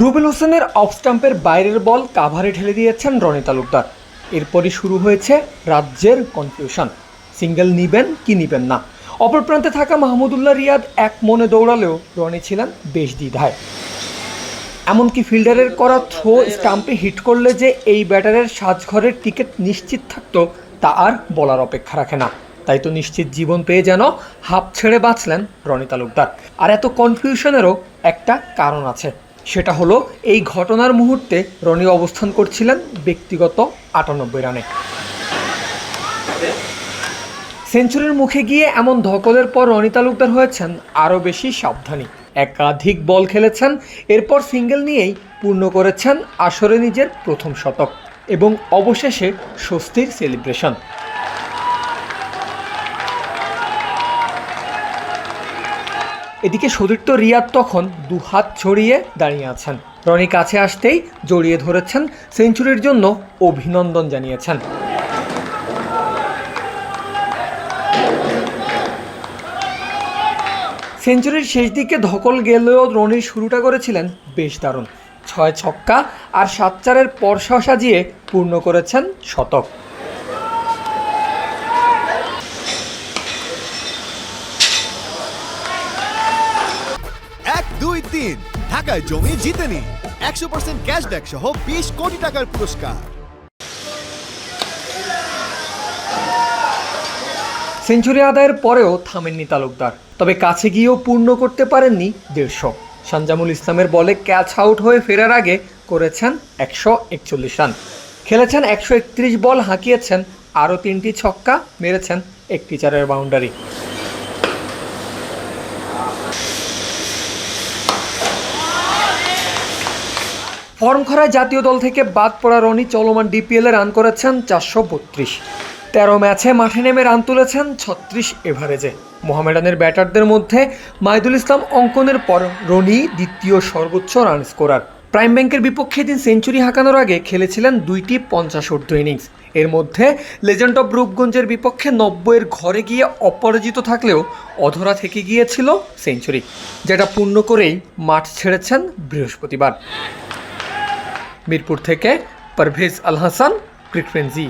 রুবেল হোসেনের অফ স্টাম্পের বাইরের বল কাভারে ঠেলে দিয়েছেন রনি তালুকদার। এরপরই শুরু হয়েছে রাজ্যের কনফিউশন সিঙ্গেল নিবেন কি নিবেন না। অপর প্রান্তে থাকা মাহমুদুল্লাহ রিয়াদ এক মনে দৌড়ালেও রনি ছিলেন বেশ দ্বিধায়। এমনকি ফিল্ডারের করা থ্রো স্টাম্পে হিট করলে যে এই ব্যাটারের সাজঘরের টিকিট নিশ্চিত থাকতো, তা আর বলার অপেক্ষা রাখে না। তাই তো নিশ্চিত জীবন পেয়ে যেন হাফ ছেড়ে বাঁচলেন রনি তালুকদার। আর এত কনফিউশনেরও একটা কারণ আছে। সেটা হলো এই ঘটনার মুহূর্তে রনি অবস্থান করছিলেন ব্যক্তিগত আটানব্বই রানে। সেঞ্চুরির মুখে গিয়ে এমন ধকলের পর রনি তালুকদার হয়েছেন আরও বেশি সাবধানী। একাধিক বল খেলেছেন, এরপর সিঙ্গেল নিয়েই পূর্ণ করেছেন আসরে নিজের প্রথম শতক এবং অবশেষে স্বস্তির সেলিব্রেশন। এদিকে সতীর্থ রিয়াদ তখন দু হাত ছড়িয়ে দাঁড়িয়ে আছেন। রনি কাছে আসতেই জড়িয়ে ধরেছেন সেঞ্চুরির জন্য অভিনন্দন জানিয়েছেন। সেঞ্চুরির শেষ দিকে ধকল গেলেও রনির শুরুটা করেছিলেন বেশ দারুণ। ছয় ছক্কা আর সাত চারের পরশা সাজিয়ে পূর্ণ করেছেন শতক এক দুই তিন ঢাকায় জমি জিতে নিন একশো পার্সেন্ট ক্যাশব্যাক সহ বিশ কোটি টাকার পুরস্কার। সেঞ্চুরি আদায়ের পরেও থামেননি তালুকদার, তবে কাছে গিয়েও পূর্ণ করতে পারেননি দেড়শো। সানজামুল ইসলামের বলে ক্যাচ আউট হয়ে ফেরার আগে করেছেন একশো একচল্লিশ রান। খেলেছেন একশো একত্রিশ বল হাঁকিয়েছেন, আরও তিনটি ছক্কা মেরেছেন একটি চারের বাউন্ডারি। ফর্ম খরায় জাতীয় দল থেকে বাদ পড়া রনি চলমান ডিপিএলে রান করেছেন চারশো বত্রিশ। তেরো ম্যাচে মাঠে নেমে রান তুলেছেন ছত্রিশ এভারেজে। মোহামেডানের ব্যাটারদের মধ্যে মাইদুল ইসলাম অঙ্কনের পর রনি দ্বিতীয় সর্বোচ্চ রান স্কোরার। প্রাইম ব্যাংকের বিপক্ষে দিন সেঞ্চুরি হাঁকানোর আগে খেলেছিলেন দুইটি পঞ্চাশ ঊর্ধ্ব ইনিংস। এর মধ্যে লেজেন্ড অব রূপগঞ্জের বিপক্ষে নব্বইয়ের ঘরে গিয়ে অপরাজিত থাকলেও অধরা থেকে গিয়েছিল সেঞ্চুরি, যেটা পূর্ণ করেই মাঠ ছেড়েছেন বৃহস্পতিবার। মিরপুর থেকে পারভেজ আল হাসান ক্রিকফ্রেন্সি